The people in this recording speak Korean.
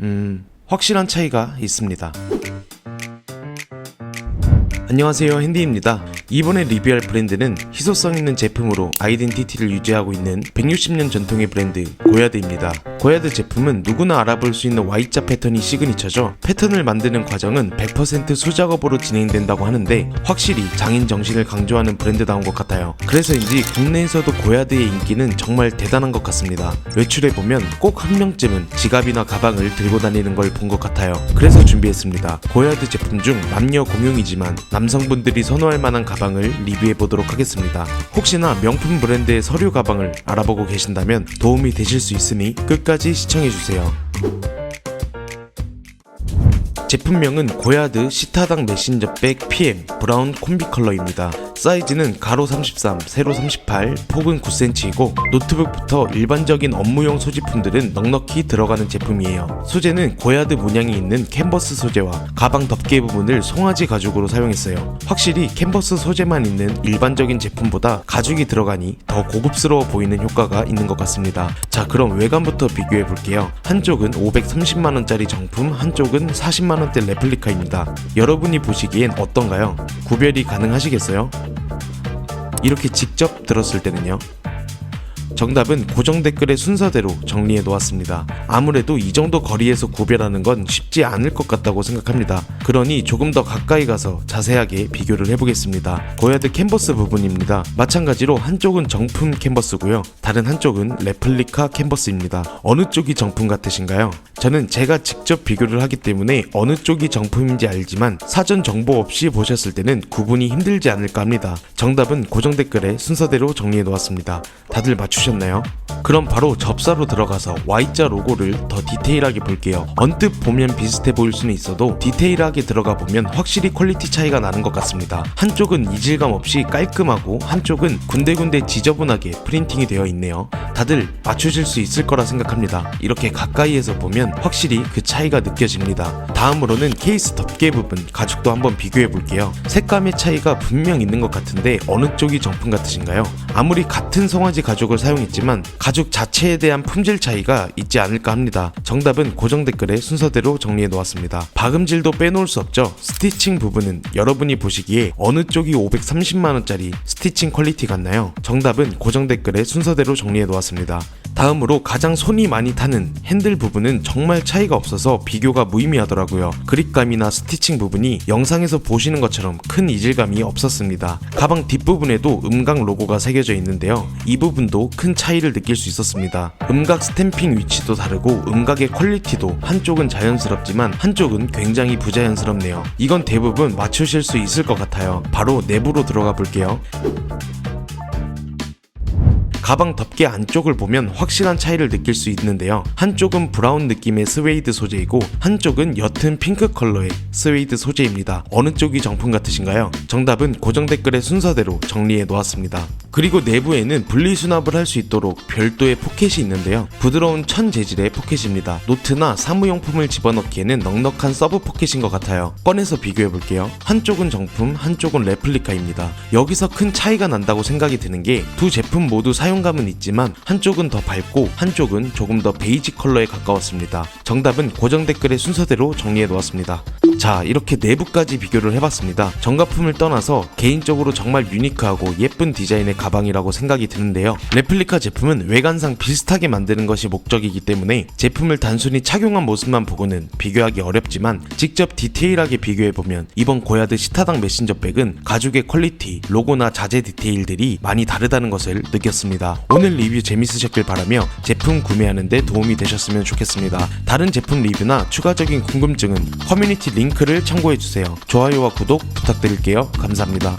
음, 확실한 차이가 있습니다. 안녕하세요 핸디입니다. 이번에 리뷰할 브랜드는 희소성 있는 제품으로 아이덴티티를 유지하고 있는 160년 전통의 브랜드 고야드입니다. 고야드 제품은 누구나 알아볼 수 있는 Y자 패턴이 시그니처죠. 패턴을 만드는 과정은 100% 수작업으로 진행된다고 하는데 확실히 장인 정신을 강조하는 브랜드다운 것 같아요. 그래서인지 국내에서도 고야드의 인기는 정말 대단한 것 같습니다. 외출해 보면 꼭 한 명쯤은 지갑이나 가방을 들고 다니는 걸 본 것 같아요. 그래서 준비했습니다. 고야드 제품 중 남녀 공용이지만 남 성분들이 선호할 만한 가방을 리뷰해 보도록 하겠습니다. 혹시나 명품 브랜드의 서류 가방을 알아보고 계신다면 도움이 되실 수 있으니 끝까지 시청해 주세요. 제품명은 고야드 시타당 메신저백 PM 브라운 콤비 컬러입니다. 사이즈는 가로 33, 세로 38, 폭은 9cm이고 노트북부터 일반적인 업무용 소지품들은 넉넉히 들어가는 제품이에요. 소재는 고야드 문양이 있는 캔버스 소재와 가방 덮개 부분을 송아지 가죽으로 사용했어요. 확실히 캔버스 소재만 있는 일반적인 제품보다 가죽이 들어가니 더 고급스러워 보이는 효과가 있는 것 같습니다. 자 그럼 외관부터 비교해 볼게요. 한쪽은 530만원짜리 정품, 한쪽은 40만원 대 레플리카입니다. 여러분이 보시기엔 어떤가요? 구별이 가능하시겠어요? 이렇게 직접 들었을 때는요. 정답은 고정 댓글의 순서대로 정리해 놓았습니다. 아무래도 이 정도 거리에서 구별하는 건 쉽지 않을 것 같다고 생각합니다. 그러니 조금 더 가까이 가서 자세하게 비교를 해보겠습니다. 고야드 캔버스 부분입니다. 마찬가지로 한쪽은 정품 캔버스고요. 다른 한쪽은 레플리카 캔버스입니다. 어느 쪽이 정품 같으신가요? 저는 제가 직접 비교를 하기 때문에 어느 쪽이 정품인지 알지만 사전 정보 없이 보셨을 때는 구분이 힘들지 않을까 합니다. 정답은 고정 댓글에 순서대로 정리해 놓았습니다. 다들 맞추 셨나요? 그럼 바로 접사로 들어가서 Y자 로고를 더 디테일하게 볼게요. 언뜻 보면 비슷해 보일 수는 있어도 디테일하게 들어가 보면 확실히 퀄리티 차이가 나는 것 같습니다. 한쪽은 이질감 없이 깔끔하고 한쪽은 군데군데 지저분하게 프린팅이 되어 있네요. 다들 맞추실 수 있을 거라 생각합니다. 이렇게 가까이에서 보면 확실히 그 차이가 느껴집니다. 다음으로는 케이스 덮개 부분 가죽도 한번 비교해 볼게요. 색감의 차이가 분명 있는 것 같은데 어느 쪽이 정품 같으신가요? 아무리 같은 송아지 가죽을 사용했지만 가죽 자체에 대한 품질 차이가 있지 않을까 합니다. 정답은 고정 댓글에 순서대로 정리해 놓았습니다. 박음질도 빼놓을 수 없죠. 스티칭 부분은 여러분이 보시기에 어느 쪽이 530만원짜리 스티칭 퀄리티 같나요? 정답은 고정 댓글에 순서대로 정리해 놓았습니다. 다음으로 가장 손이 많이 타는 핸들 부분은 정말 차이가 없어서 비교가 무의미하더라고요. 그립감이나 스티칭 부분이 영상에서 보시는 것처럼 큰 이질감이 없었습니다. 가방 뒷부분에도 음각 로고가 새겨져 있는데요. 이 부분도 큰 차이를 느낄 수 있었습니다. 음각 스탬핑 위치도 다르고 음각의 퀄리티도 한쪽은 자연스럽지만 한쪽은 굉장히 부자연스럽네요. 이건 대부분 맞추실 수 있을 것 같아요. 바로 내부로 들어가 볼게요. 가방 덮개 안쪽을 보면 확실한 차이를 느낄 수 있는데요. 한쪽은 브라운 느낌의 스웨이드 소재이고 한쪽은 옅은 핑크 컬러의 스웨이드 소재입니다. 어느 쪽이 정품 같으신가요? 정답은 고정 댓글의 순서대로 정리해 놓았습니다. 그리고 내부에는 분리 수납을 할 수 있도록 별도의 포켓이 있는데요. 부드러운 천 재질의 포켓입니다. 노트나 사무용품을 집어넣기에는 넉넉한 서브 포켓인 것 같아요. 꺼내서 비교해 볼게요. 한쪽은 정품, 한쪽은 레플리카입니다. 여기서 큰 차이가 난다고 생각이 드는 게 두 제품 모두 사용 감은 있지만 한쪽은 더 밝고 한쪽은 조금 더 베이지 컬러에 가까웠습니다. 정답은 고정 댓글의 순서대로 정리해 놓았습니다. 자, 이렇게 내부까지 비교를 해봤습니다. 정가품을 떠나서 개인적으로 정말 유니크하고 예쁜 디자인의 가방이라고 생각이 드는데요. 레플리카 제품은 외관상 비슷하게 만드는 것이 목적이기 때문에 제품을 단순히 착용한 모습만 보고는 비교하기 어렵지만 직접 디테일하게 비교해보면 이번 고야드 시타당 메신저 백은 가죽의 퀄리티, 로고나 자재 디테일들이 많이 다르다는 것을 느꼈습니다. 오늘 리뷰 재밌으셨길 바라며 제품 구매하는데 도움이 되셨으면 좋겠습니다. 다른 제품 리뷰나 추가적인 궁금증은 커뮤니티 링크 를 참고해주세요. 좋아요와 구독 부탁드릴게요. 감사합니다.